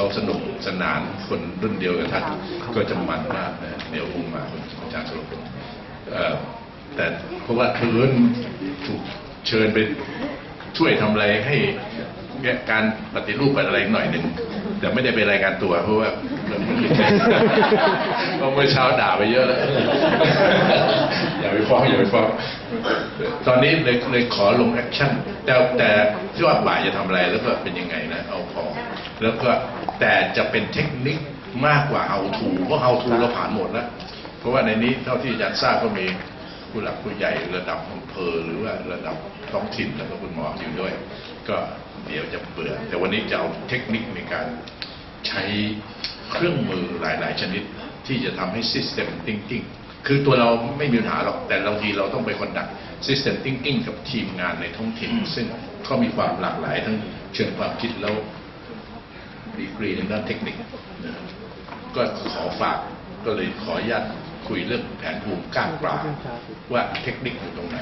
เขาสนุกสนานคนรุ่นเดียวกับท่านก็จะมันมากนะเดี๋ยวคงมาคุณอาจารย์สรุปเอ่อแต่เพราะว่าเพื่อนถูกเชิญไปช่วยทำอะไรให้เนี่ยการปฏิรูปอะไรหน่อยหนึ่งแต่ไม่ได้ไปรายการตัวเพราะว่าเรื่องมันไม่ใช่เพราะเมื่อเช้าด่าไปเยอะแล้วอย่าไปฟ้องอย่าไปฟ้องตอนนี้เลยเลยขอลงแอคชั่นแต่แต่ที่ว่าบ่ายจะทำอะไรแล้วก็เป็นยังไงนะ เอาพอ แล้วก็แต่จะเป็นเทคนิคมากกว่าเอาทูเพราะเอาทูเราผ่านหมดแล้วเพราะว่าในนี้เท่าที่อาจารย์ทราบก็มีผู้หลักผู้ใหญ่ระดับอำเภอหรือว่าระดับท้องถิ่นแล้วก็คุณหมออยู่ด้วย ก็เดี๋ยวจะเบื่อ แต่วันนี้จะเอาเทคนิคในการใช้เครื่องมือหลาย ๆ ชนิดที่จะทำให้ system thinking คือตัวเราไม่มีปัญหาหรอก แต่บางทีเราต้องไปคอนดัก system thinking กับทีมงานในท้องถิ่น ซึ่งเขามีความหลากหลายทั้งเชิงความคิดแล้ว ดีกรีในด้านเทคนิคนะก็ขอฝากก็เลยขออนุญาตคุยเรื่องแผนภูมิกล้ามปลาว่าเทคนิคอยู่ตรงไหน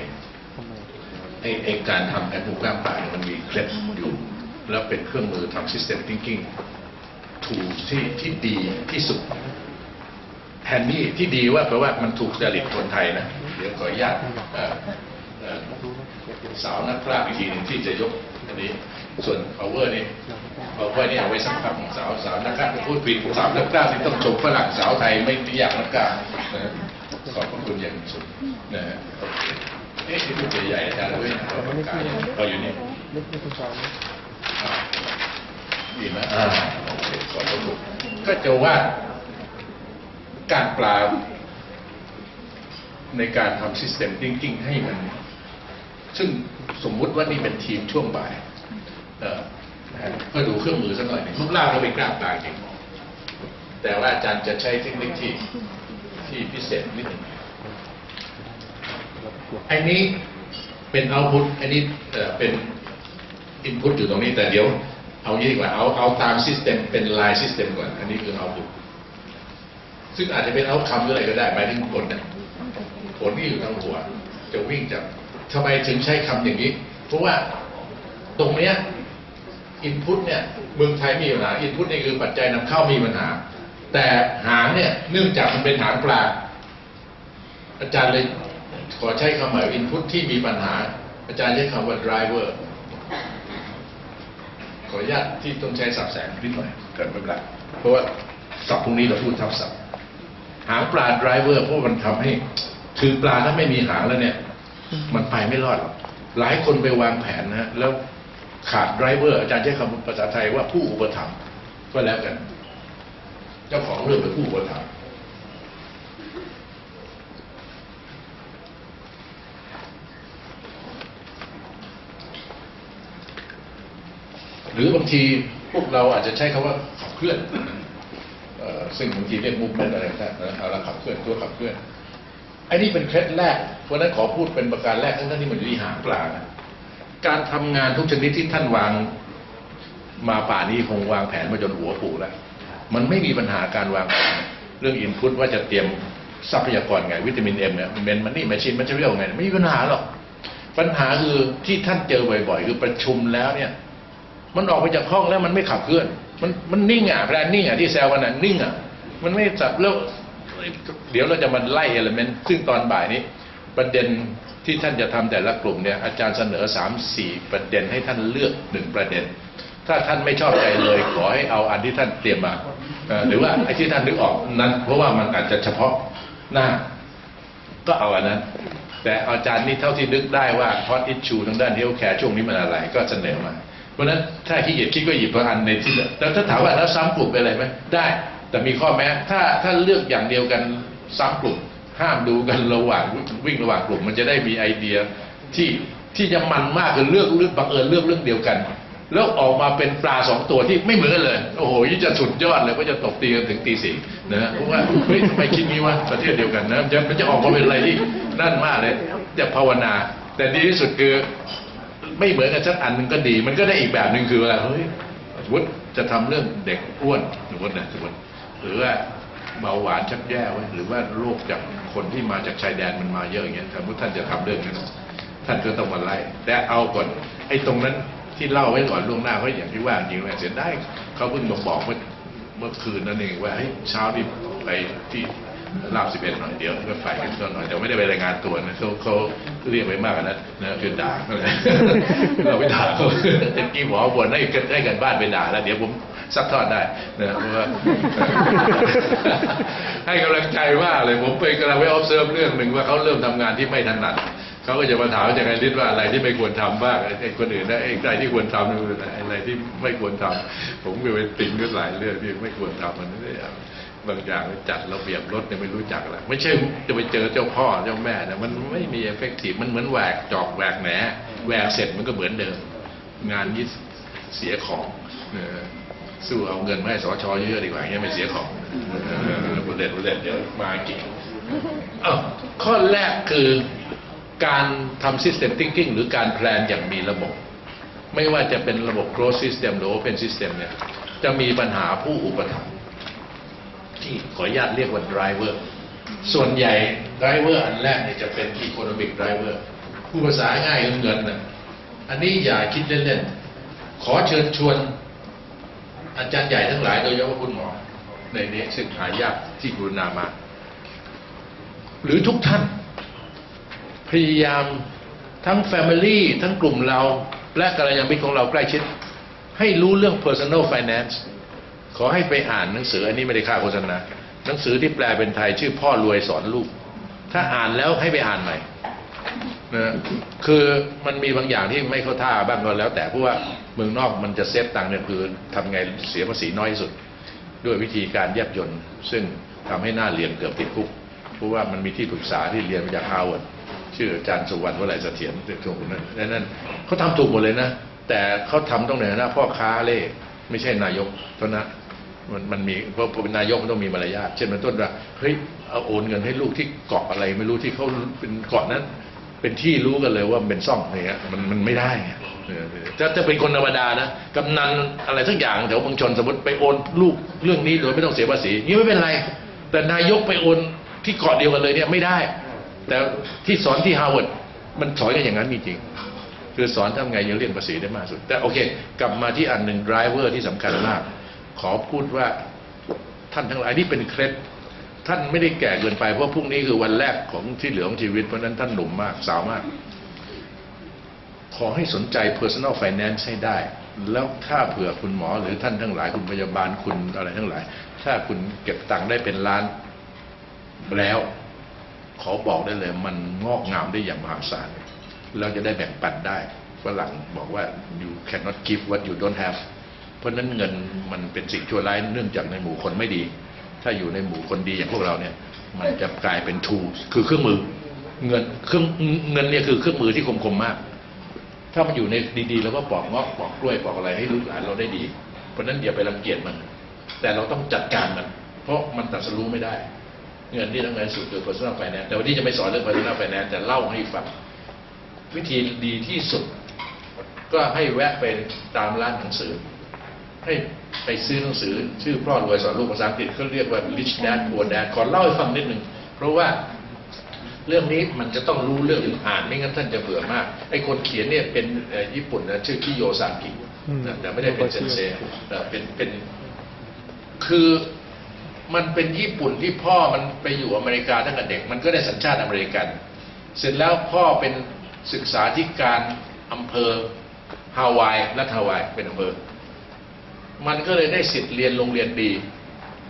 ไอ้ไอการทำแผนภูมิกล้ามปลาเนี่ยมันมีเคล็ดอยู่ แล้วเป็นเครื่องมือทำ System Thinking ถูกที่ที่ดีที่สุดแผนนี้ที่ดีว่าแปลว่ามันถูกจริตคนไทยนะ เดี๋ยวขออนุญาต สาวนักกล้ามอีกทีหนึ่งที่จะยกอันนี้ ส่วน power นี่ power นี่เอาไว้สักพักสาวสาวนักกล้ามพูดผิดสาวนักกล้ามที่ต้องชมฝรั่งสาวไทยไม่ไม่อยากนักกล้ามนะขอบพระคุณอย่างสูงนะฮะเอ๊ะที่พูดใหญ่ๆอาจารย์เอาไว้นะเอาปากกาเอาอยู่นี่นึกไม่คุณสอนอ่าดีไหมอ่าโอเคขอบพระคุณก็จะว่าการปลาในการทำ System Thinking ให้มัน ซึ่งสมมุติว่านี่เป็นทีมช่วงบ่ายเออนะฮะก็ดูเครื่องมือสักหน่อยหนึ่งรูปร่างก็เป็นกราบตาจริงแต่ว่าอาจารย์จะใช้เทคนิคที่ที่พิเศษนิดหนึ่งอ้นี้เป็นเอาพุ t อันนี้เอ่อเป็นอินพุตอยู่ตรงนี้แต่เดี๋ยว เอางี้ดีกว่าเอาเอาตามซิสเต็มเป็นลายซิสเต็มก่อน อันนี้คือเอาพุ t ซึ่งอาจจะเป็นเอาคำหรืออะไรก็ได้หมายถึงผลนะผลที่อยู่ทางหัว จะวิ่งจาก ทำไมถึงใช้คำอย่างนี้ เพราะว่าตรงเนี้ยอินพุตเนี่ยเมืองไทยมีปัญหาอินพุตนี่คือปัจจัยนำเข้ามีปัญหา แต่หางเนี่ยเนื่องจากมันเป็นหางปลาอาจารย์เลยขอใช้คำใหม่อินพุตที่มีปัญหา อาจารย์ใช้คำว่า driver ขออนุญาตที่ต้องใช้สับแสงนิดหน่อยเกิดไม่เป็นไรเพราะว่าศัพท์พวกนี้เราพูดทับศัพท์หางปลา driver เพราะมันทำให้ คือปลาถ้าไม่มีหางแล้วเนี่ย มันไปไม่รอดหรอกหลายคนไปวางแผนนะแล้วขาด driver อาจารย์ใช้คำภาษาไทยว่าผู้อุปถัมภ์ก็แล้วกัน เจ้าของเรื่องเป็นผู้อุปถัมภ์หรือบางทีพวกเราอาจจะใช้คำว่าขับเคลื่อนออซึ่งบางทีเรียกมุกเล่นอะไรต่นะเอาละขับเคลื่อนตัวขับเคลื่อน อ้นี่เป็นเคล็ดแรก เพราะฉะนั้นขอพูดเป็นประการแรกทั้งๆที่มันอยู่ที่หางปลานะการทำงานทุกชนิดที่ท่านวางมาป่านี้คงวางแผนมาจนหัวปูแล้ว มันไม่มีปัญหาการวางแผนเรื่องอินพุตว่าจะเตรียมทรัพยากรไงวิตามินเอ็มเนี่ยมันเป็นมันนี่แมชชีนมันจะเรียกไง ไม่มีปัญหาหรอก ปัญหาคือที่ท่านเจอบ่อยๆ คือประชุมแล้วเนี่ย มันออกไปจากห้องแล้วมันไม่ขับเคลื่อน มันมันนิ่งอะแพลนนิ่งอะที่แซวกันอะนิ่งอะมันไม่สับแล้ว เดี๋ยวเราจะมาไล่เอลเมนต์ซึ่งตอนบ่ายนี้ ประเด็นที่ท่านจะทำแต่ละกลุ่มเนี่ยอาจารย์เสนอสามสี่ประเด็นให้ท่านเลือกหนึ่งประเด็น ถ้าท่านไม่ชอบใจเลยขอให้เอาอันที่ท่านเตรียมมาหรือว่าไอ้ที่ท่านนึกออกนั้น เพราะว่ามันอาจจะเฉพาะหน้า ก็เอาอันนั้นแต่อาจารย์นี่เท่าที่นึกได้ว่าฮอตอิชชูทางด้านเฮลแคร์ช่วงนี้มันอะไรก็เสนอมา เพราะฉะนั้นถ้าขี้เกียจคิดก็หยิบตัวอันในที่เหลือแต่ถ้าถามว่าแล้วซ้ำกลุ่มไปอะไรไหมได้ แต่มีข้อแม้ถ้าถ้าเลือกอย่างเดียวกันซ้ำกลุ่ม ห้ามดูกันระหว่างวิ่งระหว่างกลุ่ม มันจะได้มีไอเดียที่ที่จะมันมากคือเลือกเลือกบังเอิญเลือกเรื่องเดียวกัน แล้วออกมาเป็นปลาสองตัวที่ไม่เหมือนเลย โอ้โหยี่จะสุดยอดเลยก็จะตบตีกันถึงตีสี่นะฮะเพราะว่าเฮ้ยทำไมคิดงี้วะประเทศเดียวกันนะจะมันจะออกมาเป็นอะไรที่นั่นมากเลยจะภาวนา แต่ดีที่สุดคือไม่เหมือนกันสักอันหนึงก็ดี มันก็ได้อีกแบบหนึ่งคือว่าเฮ้ยสมมติจะทำเรื่องเด็กอ้วนสมมตินะสมมติ หรือว่าเบาหวานชักแย่ไว้หรือว่าโรคจากคนที่มาจากชายแดนมันมาเยอะอย่างเงี้ยสมมติท่านจะทำเรื่องนั้นท่านก็ต้องมาไล่แต่เอาก่อนไอ้ตรงนั้นที่เล่าไว้ก่อนล่วงหน้าเพราะอย่างที่ว่าจริงๆเสียได้เขาเพิ่งมาบอกเมื่อเมื่อคืนนั่นเองว่าเฮ้ยเช้านี่ไปที่ลาบสิบเอ็ดหน่อยเดียวก็ไปกันก็หน่อยแต่ไม่ได้ไปรายงานตัวนะเขาเขาเรียกไว้มากนะนะคือด่าเราไปด่าเขาตะกี้หมอบ่นให้กันให้กันบ้านไปด่าแล้วเดี๋ยวผม ซักทอดได้นะเพราะว่าให้กำลังใจมาเลยผมไปกำลังไป observe เรื่องหนึ่งว่าเขาเริ่มทำงานที่ไม่ถนัดเขาก็จะมาถามจากไอ้ลิศว่าอะไรที่ไม่ควรทำบ้างไอ้คนอื่นนะไอ้อะไรที่ควรทำนี่อะไรที่ไม่ควรทำผมก็ไปติงก็หลายเรื่องที่ไม่ควรทำมันไม่บางอย่างจัดระเบียบรถเนี่ยไม่รู้จักอะไรไม่ใช่จะไปเจอเจ้าพ่อเจ้าแม่นะมันไม่มีเอฟเฟกตีฟมันเหมือนแหวกจอกแหวกแหนแหวกเสร็จมันก็เหมือนเดิม งานนี้เสียของเออ สู้เอาเงินมาให้สชเยอะดีกว่าอย่างเงี้ยไม่เสียของประเด็นประเด็นเดี๋ยวมาเก่งอ้าวข้อแรกคือการทำ system thinking หรือการแพลนอย่างมีระบบ ไม่ว่าจะเป็นระบบ closed system หรือ open system เนี่ยจะมีปัญหาผู้อุปถัมภ์ที่ขออนุญาตเรียกว่า driver ส่วนใหญ่ driver อันแรกเนี่ยจะเป็น economic driver ผู้ภาษาง่ายคือเงินน่ะอันนี้อย่าคิดเล่นๆ ขอเชิญชวน อาจารย์ใหญ่ทั้งหลายโดยเฉพาะคุณหมอ ในนี้ซึ่งหายากที่กรุณามา หรือทุกท่าน พยายามทั้ง Family ทั้งกลุ่มเรา และกัลยาณมิตรของเราใกล้ชิด ให้รู้เรื่อง personal finance ขอให้ไปอ่านหนังสือ อันนี้ไม่ได้ค่าโฆษณาหนังสือที่แปลเป็นไทยชื่อพ่อรวยสอนลูก ถ้าอ่านแล้วให้ไปอ่านใหม่นะคือมันมีบางอย่างที่ไม่เข้าท่าบ้างก็แล้ว แต่เพราะว่า เมืองนอกมันจะเซฟตังค์เนี่ยคือทำไงเสียภาษีน้อยที่สุด ด้วยวิธีการแยบยนต์ซึ่งทำให้หน้าเรียนเกือบติดคุกเพราะว่ามันมีที่ปรึกษาที่เรียนมาจากฮาร์วาร์ดชื่ออาจารย์สุวรรณวลัยเสถียรตรงนั้นดังนั้นเขาทำถูกหมดเลยนะ แต่เขาทำต้องในฐานะพ่อค้าเล่ไม่ใช่นายกเท่านั้นมันมันมีเพราะเป็นนายกมันต้องมีมารยาทเช่นเป็นต้นว่าเฮ้ยเอาโอนเงินให้ลูกที่เกาะอะไร ไม่รู้ที่เขาเป็นเกาะนั้น เป็นที่รู้กันเลยว่าเป็นซ่องอะไรเงี้ยมันมันไม่ได้ ไงเออถ้าจะเป็นคนธรรมดานะกำนันอะไรสักอย่างแถวบางชนสมมติไปโอนลูกเรื่องนี้โดยไม่ต้องเสียภาษีนี่ไม่เป็นไร แต่นายกไปโอนที่เกาะเดียวกันเลยเนี่ยไม่ได้ แต่ที่สอนที่ฮาร์วาร์ดมันสอนกันอย่างนั้นจริงๆคือสอนทำไงยังเลี่ยงภาษีได้มากสุด แต่โอเค กลับมาที่อันหนึ่ง driver ที่สำคัญมาก ขอพูดว่าท่านทั้งหลายนี่เป็นเคล็ดท่านไม่ได้แก่เกินไปเพราะพรุ่งนี้คือวันแรกของที่เหลือของชีวิตเพราะนั้นท่านหนุ่มมากสาวมาก ขอให้สนใจ personal finance ให้ได้ แล้วถ้าเผื่อคุณหมอหรือท่านทั้งหลายคุณพยาบาลคุณอะไรทั้งหลาย ถ้าคุณเก็บตังค์ได้เป็นล้านแล้ว ขอบอกได้เลยมันงอกงามได้อย่างมหาศาลเราจะได้แบ่งปันได้ฝรั่งบอกว่า you cannot give what you don't have เพราะนั้นเงินมันเป็นสิ่งชั่วร้ายเนื่องจากในหมู่คนไม่ดี ถ้าอยู่ในหมู่คนดีอย่างพวกเราเนี่ย มันจะกลายเป็น tools คือเครื่องมือ เงินเครื่องเงินเนี่ยคือเครื่องมือที่คมๆมาก ถ้ามันอยู่ในดีๆแล้วก็ปอกงาะปอกกล้วยปอกอะไรให้ลูกหลานเราได้ดี เพราะฉะนั้นอย่าไปรังเกียจมัน แต่เราต้องจัดการมัน เพราะมันตัดสรู้ไม่ได้ เงินที่ทั้งนั้นสุดคือ personal finance แต่วันนี้จะไม่สอนเรื่อง personal finance แต่เล่าให้ฟังวิธีดีที่สุด ก็ให้แวะไปตามร้านหนังสือ ให้ไปซื้อหนังสือ ชื่อพ่อรวยสอนลูกภาษาอังกฤษเขาเรียกว่า rich dad poor dad ขอเล่าให้ฟังนิดหนึ่งเพราะว่า เรื่องนี้มันจะต้องรู้เรื่องอ่านไม่งั้นท่านจะเบื่อมากไอ้คนเขียนเนี่ยเป็นเอ่อญี่ปุ่นนะชื่อคิโยซากิอืมนะแต่ไม่ได้เป็นเซนเซแต่เป็นเป็นคือมันเป็นญี่ปุ่นที่พ่อมันไปอยู่อเมริกาตั้งแต่เด็ก มันก็ได้สัญชาติอเมริกัน เสร็จแล้วพ่อเป็นศึกษาธิการอำเภอฮาวายรัฐฮาวายเป็นอำเภอ มันก็เลยได้สิทธิ์เรียนโรงเรียนดี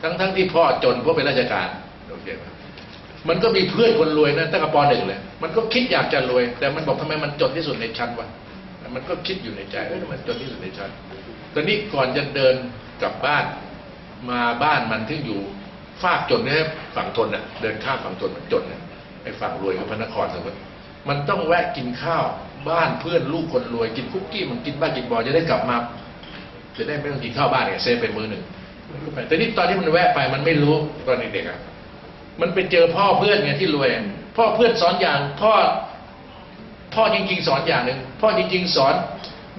ทั้งทั้งที่พ่อจนเพราะเป็นราชการโอเคไหม มันก็มีเพื่อนคนรวยนะตั้งแต่ปหนึ่งเลยมันก็คิดอยากจะรวย แต่มันบอกทำไมมันจนที่สุดในชั้นวะมันก็คิดอยู่ในใจเอ้ยมันจนที่สุดในชั้นตอนนี้ก่อนจะเดินกลับบ้านมาบ้านมันที่อยู่ฝากจนนี่ยฝั่งทนน่ะเดินข้ามฝั่งทนมันจนน่ะไอ้ฝั่งรวยกับพระนครสมมติมันต้องแวะกินข้าวบ้านเพื่อนลูกคนรวยกินคุกกี้มันกินบ้านกินบอจะได้กลับมาจะได้ไม่ต้องกินข้าวบ้านเนี่ยเซฟเป็นมือหนึ่งแต่นี่ตอนที่มันแวะไปมันไม่รู้ตอนเด็กๆอะ มันไปเจอพ่อเพื่อนไงที่รวย พ่อเพื่อนสอนอย่างพ่อพ่อจริง ๆ สอนอย่างหนึ่งพ่อจริง ๆ สอน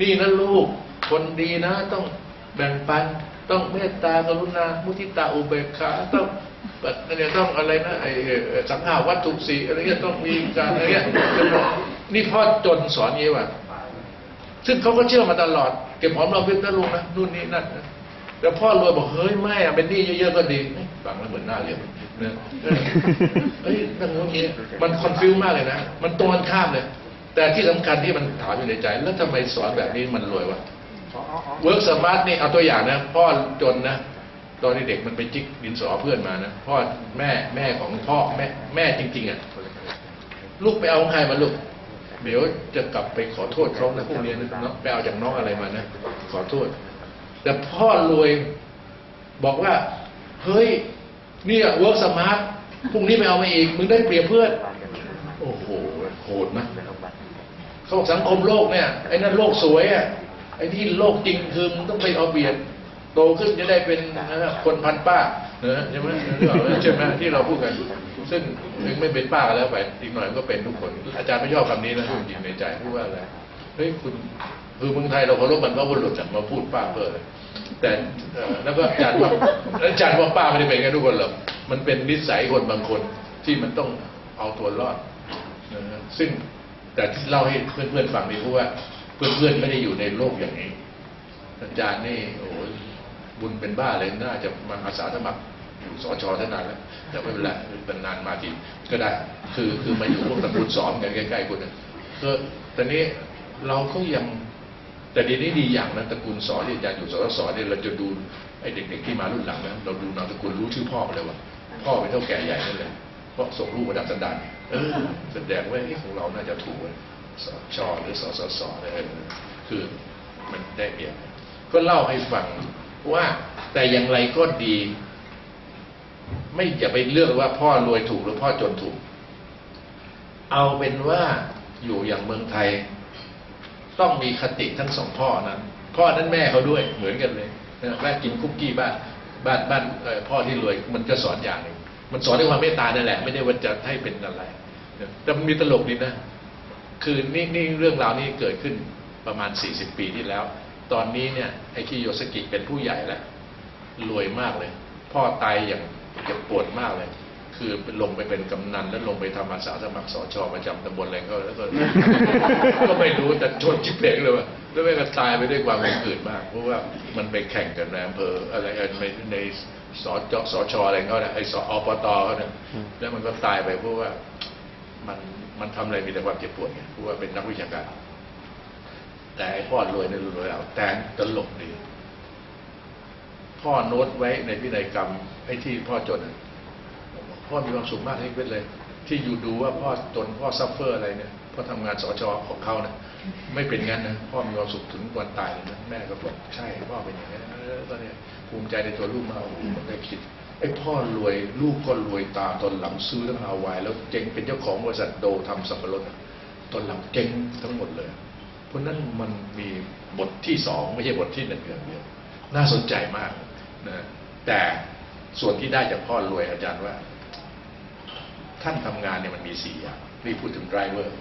นี่นะลูก คนดีนะ ต้องแบ่งปัน ต้องเมตตากรุณา มุทิตาอุเบกขาต้องแบบเนี่ยต้องอะไรนะไอ้สังหาวัตถุสีอะไรเงี้ยต้องมีการอะไรเงี้ยนี่พ่อจนสอนงี้ว่ะซึ่งเขาก็เชื่อมาตลอด เก็บหอมรอมริบนะลุงนะนู่นนี่นั่นนะแล้วพ่อรวยบอกเฮ้ยไม่เป็นหนี้เยอะๆก็ดี ฟังแล้วเหมือนหน้าเหลี่ยนะเออเฮ้ยนั่นโน้นนี้มันคอนฟิวมากเลยนะ มันตรงกันข้ามเลย แต่ที่สำคัญที่มันถามอยู่ในใจ แล้วทำไมสอนแบบนี้มันรวยวะเวิร์กสมาร์ทนี่เอาตัวอย่างนะ พ่อจนนะ ตอนเด็กมันไปจิกดินสอเพื่อนมานะ พ่อแม่แม่ของพ่อแม่แม่จริง ๆอะ ลูกไปเอาของใครมาลูก เดี๋ยวจะกลับไปขอโทษเขานะพวกเนี้ยนะไปเอาจากน้องอะไรมานะ ขอโทษ แต่พ่อรวยบอกว่า เฮ้ย เนี่ยเวิร์กสมาร์ทพรุ่งนี้ไปเอามาอีก มึงได้เปรียบเพื่อน โอ้โหโหดมากเขาบอกสังคมโลกเนี่ยไอ้นั่นโลกสวยอะไอ้ที่โลกจริงคือมึงต้องไปเอาเบียดโตขึ้นจะได้เป็นคนพันป้าเนอะใช่ไหมเรื่อใช่ไหมที่เราพูดกัน ซึ่งถึงไม่เป็นป้าก็แล้วไปอีกหน่อยก็เป็นทุกคน อาจารย์ไม่ชอบคำนี้นะพูดจริงในใจพูดว่าอะไรเฮ้ยคุณ คือเมืองไทยเราเคารพมันก็บุรุษอะมาพูดป้าเพื่อแต่แล้วก็อาจารย์ว่าอาจารย์ว่าป้าไม่ได้เป็นกันทุกคนหรอกมันเป็นนิสัยคนบางคนที่มันต้องเอาตัวรอดนะฮะซึ่งแต่ที่เล่าให้เพื่อนๆฟังนี่เพราะว่า เพื่อนๆไม่ได้อยู่ในโลกอย่างนี้ อาจารย์นี่โอ้ยบุญเป็นบ้าเลยน่าจะมาอาสาสมัครอยู่สชท่านานแล้วแต่ไม่เป็นไรเป็นนานมาทีก็ได้ คือคือมาอยู่พวกตระกูลสอนกันใกล้ๆคนนึงก็แต่นี้เราก็ยัง แต่ดีนี้ดีอย่างนะตระกูลสอนที่อาจารย์อยู่สสสเนี่ยเราจะดูไอ้เด็กๆที่มารุ่นหลังนะเราดูนามสกุลรู้ชื่อพ่อมาเลยว่าพ่อเป็นเท่าแก่ใหญ่นั่นเลยเพราะส่งลูกมาดับสันดานเออแสดงว่าเอ้ของเราน่าจะถูกเว้ยสชหรือสสสเนี่ยเออคือมันได้เปรียบก็เล่าให้ฟังว่าแต่อย่างไรก็ดี ไม่อย่าไปเลือกว่าพ่อรวยถูกหรือพ่อจนถูก เอาเป็นว่าอยู่อย่างเมืองไทย ต้องมีคติทั้งสองพ่อนั้นพ่อนั้นแม่เขาด้วยเหมือนกันเลยแม่กินคุกกี้บ้านบ้านบ้านพ่อที่รวยมันจะสอนอย่างหนึ่งมันสอนด้วยความเมตตานั่นแหละ ไม่ได้ว่าจะให้เป็นอะไรแต่มันมีตลกดีนะ คือนี่นี่เรื่องราวนี้เกิดขึ้นประมาณ 40 ปีที่แล้ว ตอนนี้เนี่ยไอ้คิโยสกิเป็นผู้ใหญ่แล้วรวยมากเลย พ่อตายอย่างเจ็บปวดมากเลย คือลงไปเป็นกำนันแล้วลงไปทำอาสาสมัครสชประจำตำบลอะไรก็แล้วก็ ก็ไม่รู้แต่ชนชิบเพลงเลยว่ะแล้วแม่งก็ตายไปด้วยความเป็นอื่นมาก เพราะว่ามันไปแข่งกันในอำเภออะไรเอ่อในในสจสชอะไรก็ได้ไอ้สอปตเขาเนี่ยแล้วมันก็ตายไปเพราะว่ามันมันทำอะไรมีแต่ความเจ็บปวดไงเพราะว่าเป็นนักวิชาการ แต่ไอ้พ่อรวยในยรวยเอาแต่ตลกดีพ่อโน้ตไว้ในพินัยกรรมไอ้ที่พ่อจนน่ะ พ่อมีความสุขมากที่เป็นเลย ที่อยู่ดูว่าพ่อจนพ่อซัฟเฟอร์อะไรเนี่ยพ่อทำงานสอชอของเขานะไม่เป็นงั้นนะพ่อมีความสุขถึงวันตายเลยนะแม่ก็บอกใช่พ่อเป็นอย่างนี้นเออตอนเนี้ยภูมิใจในตัวลูกมาโอ้โหมันได้คิดไอ้พ่อรวยลูกก็รวยตามตอนหลังซื้อทั้งฮาวาย แล้วเจ๊งเป็นเจ้าของบริษัทโดทำสับปะรดอะตอนหลังเจ๊งทั้งหมดเลย เพราะฉะนั้นมันมีบทที่สองไม่ใช่บทที่หนึ่งอย่างเดียวน่าสนใจมากนะแต่ส่วนที่ได้จากพ่อรวยอาจารย์ว่า ท่านทำงานเนี่ยมันมีสี่อย่างนี่พูดถึงไดรเวอร์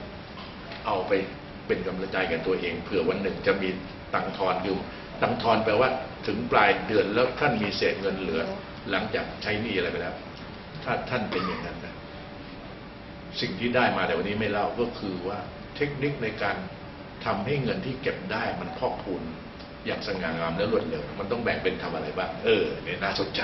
เอาไปเป็นกำลังใจกับตัวเองเผื่อวันหนึ่งจะมีตังทอนอยู่ตังทอนแปลว่าถึงปลายเดือนแล้วท่านมีเศษเงินเหลือ หลังจากใช้หนี้อะไรไปแล้ว ถ้าท่านเป็นอย่างนั้นนะสิ่งที่ได้มาแต่วันนี้ไม่เล่าก็คือว่าเทคนิคในการทำให้เงินที่เก็บได้มันพอกพูนอย่างสง่างามและรวดเร็วมันต้องแบ่งเป็นทำอะไรบ้างเออเนี่ยน่าสนใจ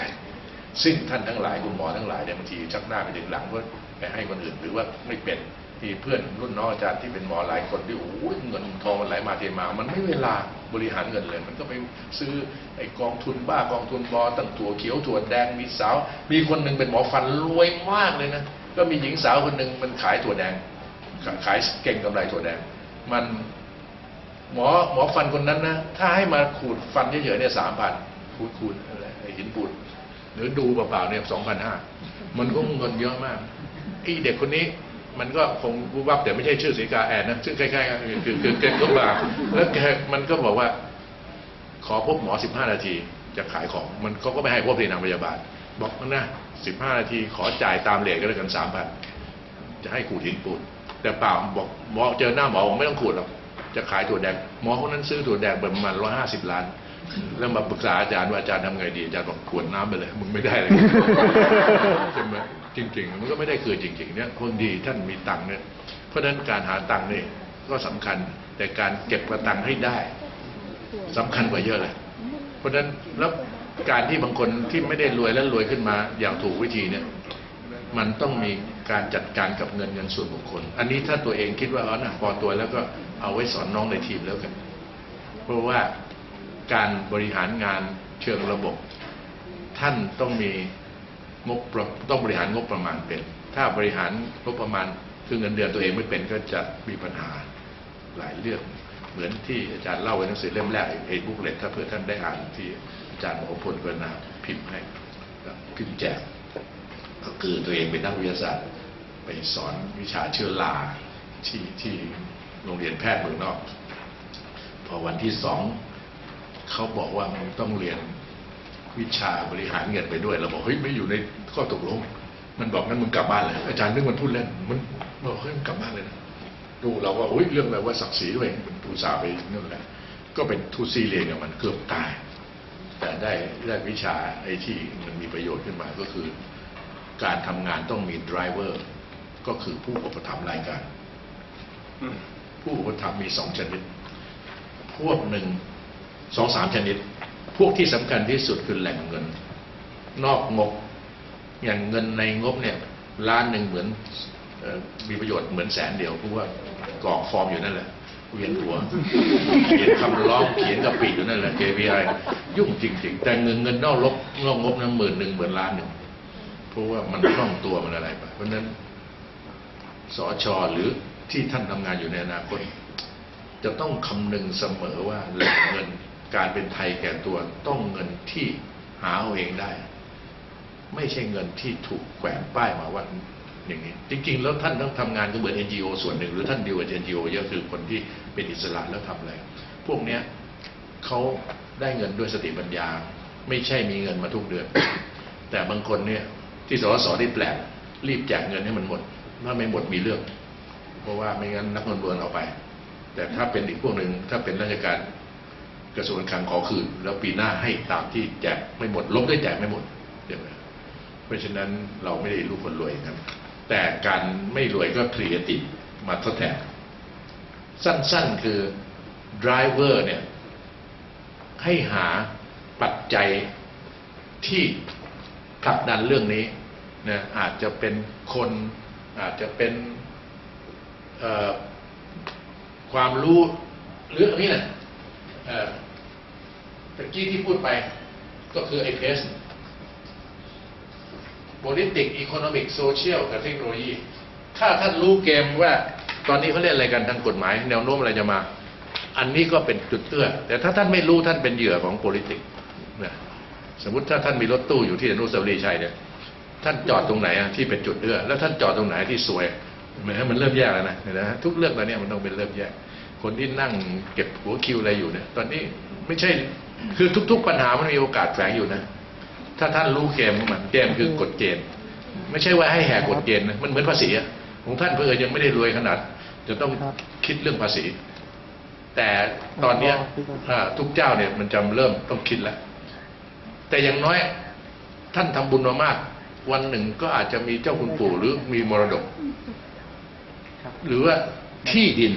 ซึ่งท่านทั้งหลายคุณหมอทั้งหลายเนี่ยบางทีชักหน้าไปถึงหลังเพื่อไปให้คนอื่น หรือว่าไม่เป็นที่เพื่อนรุ่นน้องอาจารย์ที่เป็นหมอหลายคนที่โอ้ยเงินทองมันไหลมาเทมา มันไม่เวลาบริหารเงินเลย มันก็ไปซื้อไอ้กองทุนบ้ากองทุนบอตั้งถั่วเขียวถั่วแดงมีสาว มีคนหนึ่งเป็นหมอฟันรวยมากเลยนะก็มีหญิงสาวคนหนึ่งมันขายถั่วแดง ขายเก่งกำไรถั่วแดง มันหมอหมอฟันคนนั้นนะถ้าให้มาขูดฟันเฉยๆเนี่ยสามพันขูดขูดอะไรหินปูด หรือดูเปล่าๆเนี่ยสองพันห้ามันก็เงินเยอะมากไอ้เด็กคนนี้มันก็คงรู้ว่าแต่ไม่ใช่ชื่อสีกาแอนนะชื่อคล้ายๆกันคือคือคือแกก็มาแล้วแกมันก็บอกว่า ขอพบหมอสิบห้านาทีจะขายของมันเขาก็ไม่ให้พบที่นางพยาบาล บอกนะสิบห้านาทีขอจ่ายตามเลทก็แล้วกันสามพันจะให้ขูดหินปูนแต่เปล่าบอกหมอเจอหน้าหมอบอกไม่ต้องขูดหรอกจะขายถั่วแดงหมอคนนั้นซื้อถั่วแดงประมาณร้อยห้าสิบล้าน แล้วมาปรึกษาอาจารย์ว่าอาจารย์ทำไงดีอาจารย์บอกขวดน้ำไปเลย มึงไม่ได้เลยใช่ไหมจริง ๆ มันก็ไม่ได้คือจริง ๆ เนี่ยคนดีท่านมีตังค์เนี่ย เพราะฉะนั้นการหาตังค์นี่ก็สำคัญแต่การเก็บกระตังค์ให้ได้สำคัญกว่าเยอะเลย เพราะฉะนั้นแล้วการที่บางคนที่ไม่ได้รวยแล้วรวยขึ้นมาอย่างถูกวิธีเนี่ยมันต้องมีการจัดการกับเงินเงินส่วนบุคคล อันนี้ถ้าตัวเองคิดว่าอ๋อนะพอตัวแล้วก็เอาไว้สอนน้องในทีมแล้วกัน เพราะว่า การบริหารงานเชิงระบบ ท่านต้องมีงบต้องบริหารงบประมาณเป็น ถ้าบริหารงบประมาณคือเงินเดือนตัวเองไม่เป็นก็จะมีปัญหาหลายเรื่อง เหมือนที่อาจารย์เล่าไว้ในหนังสือเล่มแรกเอบุ๊กเลตถ้าเผื่อท่านได้อ่านที่อาจารย์หมอพลกรณาพิมพ์ให้พิมพ์แจกก็คือตัวเองเป็นนักวิทยาศาสตร์ ไปสอนวิชาเชื้อราที่ที่โรงเรียนแพทย์เมืองนอก พอวันที่สอง เขาบอกว่ามึงต้องเรียนวิชาบริหารเงินไปด้วยเราบอกเฮ้ยไม่อยู่ในข้อตกลง มันบอกงั้นมึงกลับบ้านเลยอาจารย์นึกมันพูดเล่นมันบอกเฮ้ยมึงกลับบ้านเลยนะดูเราว่าโอ้ยเรื่องอะไรว่าศักดิ์ศรีด้วยมันอุตส่าห์ไปนั่นแหละก็เป็นทูตซีเรียนกับมันเกือบตาย แต่ได้ได้วิชาไอ้ที่มันมีประโยชน์ขึ้นมาก็คือ การทำงานต้องมีไดรเวอร์ก็คือผู้อุปถัมภ์รายการ ผู้อุปถัมภ์มีสองชนิด พวกหนึ่ง สองสามชนิด พวกที่สำคัญที่สุดคือแหล่งเงิน นอกงบ อย่างเงินในงบเนี่ยล้านหนึ่งเหมือนออมีประโยชน์เหมือนแสนเดียวเพราะว่ากรอกฟอร์มอยู่นั่นแหละเวียนหัวเขียนคำร้องเขียนกระปิอยู่นั่นแหละ KPI ยุ่งจริง ๆ แต่เงินเงินนอกลบนอกงบนั้นหมื่นหนึ่งหมื่นล้านหนึ่งเพราะว่ามันคล่องตัวมันอะไรไปเพราะฉะนั้นสอชอหรือที่ท่านทำงานอยู่ในอนาคต จะต้องคำนึงเสมอว่าแหล่งเงิน การเป็นไทยแก่ตัวต้องเงินที่หาเอาเองได้ ไม่ใช่เงินที่ถูกแขวนป้ายมาว่าอย่างนี้ จริง ๆ แล้วท่านต้องทำงานก็เหมือน NGO ส่วนหนึ่ง หรือท่านดีลกับ NGO เยอะคือคนที่เป็นอิสระแล้วทำอะไรพวกเนี้ยเขาได้เงินด้วยสติปัญญา ไม่ใช่มีเงินมาทุกเดือน แต่บางคนเนี่ยที่สสที่แปลกรีบแจกเงินให้มันหมด ถ้าไม่หมดมีเรื่อง เพราะว่าไม่งั้นนักเงินเดือนเอาไป แต่ถ้าเป็นอีกพวกหนึ่งถ้าเป็นราชการ กระทรวงการคลังขอคืน แล้วปีหน้าให้ตามที่แจกไม่หมดลบได้แจกไม่หมดเดี๋ยวนะเพราะฉะนั้นเราไม่ได้รู้คนรวยครับ แต่การไม่รวยก็ครีเอทีฟมาทดแทนสั้นๆคือ driver เนี่ยให้หาปัจจัยที่ผลักดันเรื่องนี้นะอาจจะเป็นคนอาจจะเป็นความรู้หรืออันนี้นะเอ่อ ตะกี้ที่พูดไปก็คือไอ้เพส politics economic social กับเทคโนโลยี ถ้าท่านรู้เกมว่าตอนนี้เขาเล่นอะไรกันทางกฎหมาย แนวโน้มอะไรจะมา อันนี้ก็เป็นจุดเอื้อ แต่ถ้าท่านไม่รู้ท่านเป็นเหยื่อของ politics นะสมมติถ้าท่านมีรถตู้อยู่ที่อนุสาวรีย์ชัยเนี่ย ท่านจอดตรงไหนอะที่เป็นจุดเอื้อ แล้วท่านจอดตรงไหนที่สวยเห็นไหมมันเริ่มแยกแล้วนะนะทุกเรื่องตอนนี้มันต้องเป็นเริ่มแยก คนที่นั่งเก็บหัวคิวอะไรอยู่เนี่ย ตอนนี้ไม่ใช่ คือทุก ๆ ปัญหามันมีโอกาสแฝงอยู่นะ ถ้าท่านรู้เกมของมันเกมคือกฎเกณฑ์ ไม่ใช่ว่าให้แหกกฎเกณฑ์นะมันเหมือนภาษีอะของท่านเพื่อยังไม่ได้รวยขนาดจะต้องคิดเรื่องภาษี แต่ตอนเนี้ยอ่าทุกเจ้าเนี่ยมันจำเริ่มต้องคิดแล้ว แต่อย่างน้อยท่านทำบุญมามาก วันหนึ่งก็อาจจะมีเจ้าคุณปู่หรือมีมรดก หรือว่าที่ดิน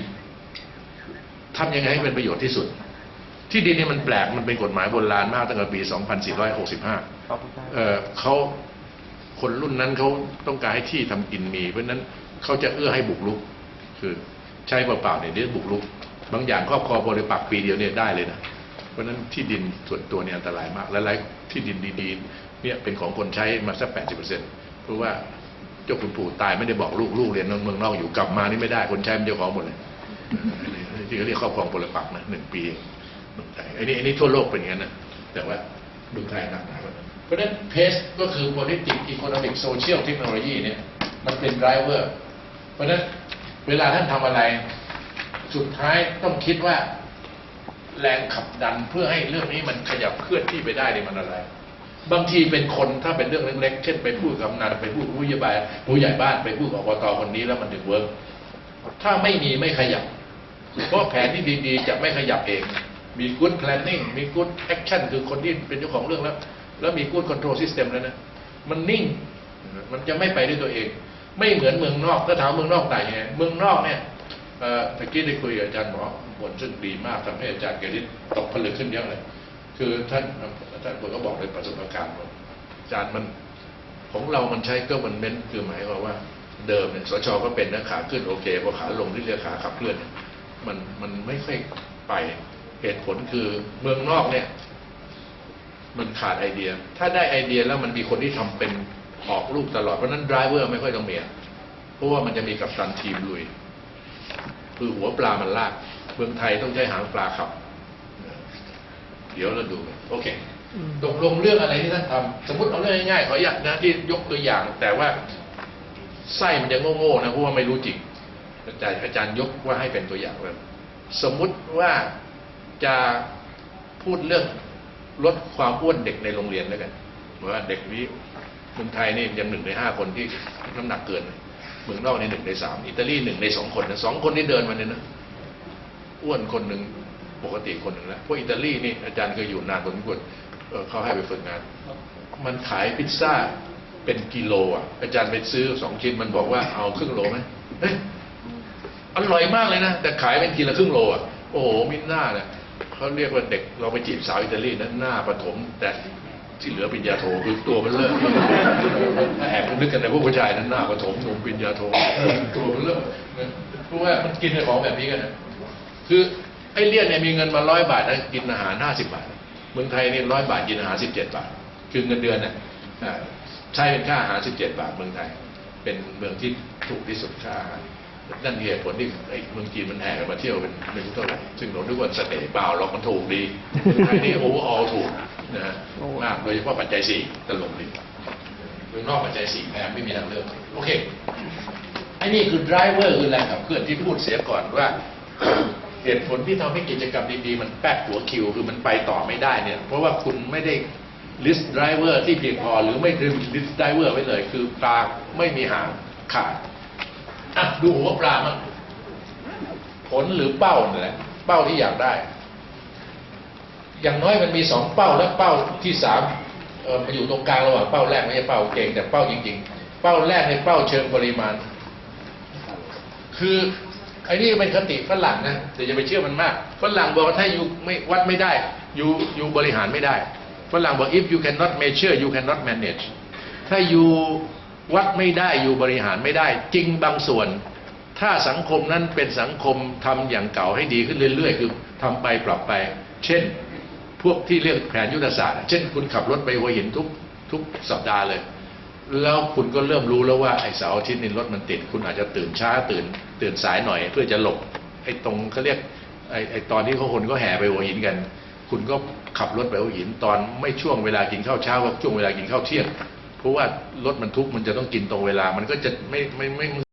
ทำยังไงให้เป็นประโยชน์ที่สุด ที่ดินนี่มันแปลกมันเป็นกฎหมายโบราณมากตั้งแต่ปี 2465ขอบคุณครับเอ่อเขาคนรุ่นนั้นเขาต้องการให้ที่ทำกินมี เพราะฉะนั้นเขาจะเอื้อให้บุกรุก คือใช้เปล่าๆเนี่ยเดี๋ยวบุกรุก บางอย่างครอบครองบริปักษ์ปีเดียวเนี่ยได้เลยนะเพราะฉะนั้นที่ดินส่วนตัวเนี่ยอันตรายมากและหลายที่ดินดีๆเนี่ยเป็นของคนใช้มาสักแปดสิบเปอร์เซ็นต์เพราะว่าเจ้าคุณปู่ตายไม่ได้บอกลูกลูกเรียนเมืองนอกอยู่กลับมานี่ไม่ได้คนใช้มันเจ้าของหมดเลยที่เขาเรียกครอบครองบริปักษ์นะหนึ่งปี เมืองไทยไอ้นี่ไอ้นี่ทั่วโลกเป็นอย่างนั้นนะแต่ว่าเมืองไทยหนักหนากว่านั้นเพราะฉะนั้นเพสก็คือ politics economic social technology เนี่ยมันเป็น driver เพราะฉะนั้นเวลาท่านทำอะไร สุดท้ายต้องคิดว่าแรงขับดันเพื่อให้เรื่องนี้มันขยับเคลื่อนที่ไปได้เนี่ยมันอะไร บางทีเป็นคนถ้าเป็นเรื่องเล็กๆ เช่นไปพูดกับกำนันไปพูดผู้ใหญ่บ้านผู้ใหญ่บ้านไปพูดกับอบตคนนี้แล้วมันถึงเวิร์กถ้าไม่มีไม่ขยับเพราะแผนที่ดีๆ จะไม่ขยับเอง มี good planning มี good action คือคนที่เป็นเจ้าของเรื่องแล้ว แล้วมี good control system แล้วนะ มันนิ่ง มันจะไม่ไปด้วยตัวเอง ไม่เหมือนเมืองนอกถ้าถามเมืองนอกไหนไงเมืองนอกเนี่ยเอ่อตะกี้ได้คุยกับอาจารย์หมอผลซึ่งดีมากทำให้อาจารย์เกฤษตกผลึกขึ้นเยอะเลย คือท่านท่านคนก็บอกในประสบการณ์ว่าอาจารย์มันของเรามันใช้ก็มันเน้นคือหมายความว่าเดิมเนี่ยสชก็เป็นนะขาขึ้นโอเคพอขาลงที่เรียกขาขับเคลื่อน มันมันไม่ค่อยไป เหตุผลคือเมืองนอกเนี่ย มันขาดไอเดีย ถ้าได้ไอเดียแล้วมันมีคนที่ทำเป็นออกลูกตลอด เพราะนั้นดรเวอร์ไม่ค่อยต้องเมีอะเพราะว่ามันจะมีกับตันทีมลุย คือหัวปลามันลาก เมืองไทยต้องใช้หางปลาขับ เดี๋ยวเราดู โอเคอืมตกลงเรื่องอะไรที่ท่านทำสมมติเอาเรื่องง่ายๆขออนุญาตนะที่ยกตัวอย่าง แต่ว่าไส้มันจะโง่ๆนะเพราะว่าไม่รู้จริงอาจารย์อาจารย์ยกว่าให้เป็นตัวอย่างแบบสมมุติว่า จะพูดเรื่องลดความอ้วนเด็กในโรงเรียนแล้วยกันเหมือนว่าเด็กนี้เมืองไทยนี่ยังหนึ่งในห้าคนที่น้ำหนักเกิน เมืองนอกในหนึ่งในสามอิตาลีหนึ่งในสองคนนะสองคนที่เดินมาเนี่ยนะอ้วนคนหนึ่งปกติคนหนึ่งแล้วพวกอิตาลีนี่อาจารย์เคยอยู่นานพอสมควรเขาให้ไปฝึกงาน มันขายพิซซ่าเป็นกิโลอะ อาจารย์ไปซื้อสองชิ้นมันบอกว่าเอาครึ่งโลไหมเฮ้ยอร่อยมากเลยนะ แต่ขายเป็นทีละครึ่งโลอะโอ้โหมิน่าเนี่ย เขาเรียกว่าเด็กเราไปจีบสาวอิตาลีนั้นหน้าประถม แต่ที่เหลือปิญญาโทคือตัวมันเลิกแอบนึกกันในพวกผู้ชายนั้นหน้าประถมหนุ่มปิญญาโทตัวมันเลิกเพราะว่ามันกินในของแบบนี้กันคือไอ้เลี่ยนเนี่ยมีเงินมาร้อยบาทนะกินอาหารห้าสิบบาท เมืองไทยนี่ร้อยบาทกินอาหารสิบเจ็ดบาท คือเงินเดือนน่ะอ่าใช้เป็นค่าอาหารสิบเจ็ดบาทเมืองไทย เป็นเมืองที่ถูกที่สุดค่าอาหาร นั่นเหตุผลที่ไอ้เมืองจีนมันแห่กันมาเที่ยวเป็นไม่รู้เท่าไหร่ซึ่งเราดูว่าเสน่ห์เปล่าหรอกมันถูกดีเมืองไทยนี่โอเวอร์ออลถูกนะฮะมากโดยเฉพาะปัจจัยสี่ตลกดีเมืองนอกปัจจัยสี่แพงไม่มีทางเลือกโอเคไอ้นี่คือ driver คือแรงขับเคลื่อนที่พูดเสียก่อนว่าเหตุผลที่ทำให้กิจกรรมดีๆ มันแป๊กหัวคิว คือมันไปต่อไม่ได้เนี่ย เพราะว่าคุณไม่ได้ list driver ที่เพียงพอ หรือไม่ได้ list driver ไว้เลย คือปลาไม่มีหางขาด อะดูหัวปลามันผลหรือเป้าเนี่ยแหละเป้าที่อยากได้ อย่างน้อยมันมีสองเป้าและเป้าที่สามเออมาอยู่ตรงกลางระหว่างเป้าแรกไม่ใช่เป้าเก่งแต่เป้าจริง ๆ เป้าแรกในเป้าเชิงปริมาณ คือไอ้นี่เป็นคติฝรั่งนะแต่อย่าไปเชื่อมันมากฝรั่งบอกว่าถ้าอยู่ไม่วัดไม่ได้อยู่อยู่บริหารไม่ได้ฝรั่งบอก if you cannot measure you cannot manage ถ้าอยู่ วัดไม่ได้อยู่บริหารไม่ได้ จริงบางส่วน ถ้าสังคมนั้นเป็นสังคมทำอย่างเก่าให้ดีขึ้นเรื่อยๆ คือทำไปปรับไป เช่น พวกที่เรียกแผนยุทธศาสตร์ เช่นคุณขับรถไปหัวหินทุกทุกสัปดาห์เลย แล้วคุณก็เริ่มรู้แล้วว่าไอ้เสาร์อาทิตย์นี่รถมันติด คุณอาจจะตื่นช้าตื่น ตื่นสายหน่อย เพื่อจะหลบไอ้ตรงเขาเรียกไอ้ไอ้ตอนที่เขาคนก็แห่ไปหัวหินกัน คุณก็ขับรถไปหัวหินตอนไม่ช่วงเวลากินข้าวเช้าก็ช่วงเวลากินข้าวเที่ยง เพราะว่ารถมันทุกมันจะต้องกินตรงเวลามันก็จะไม่ไม่ไม่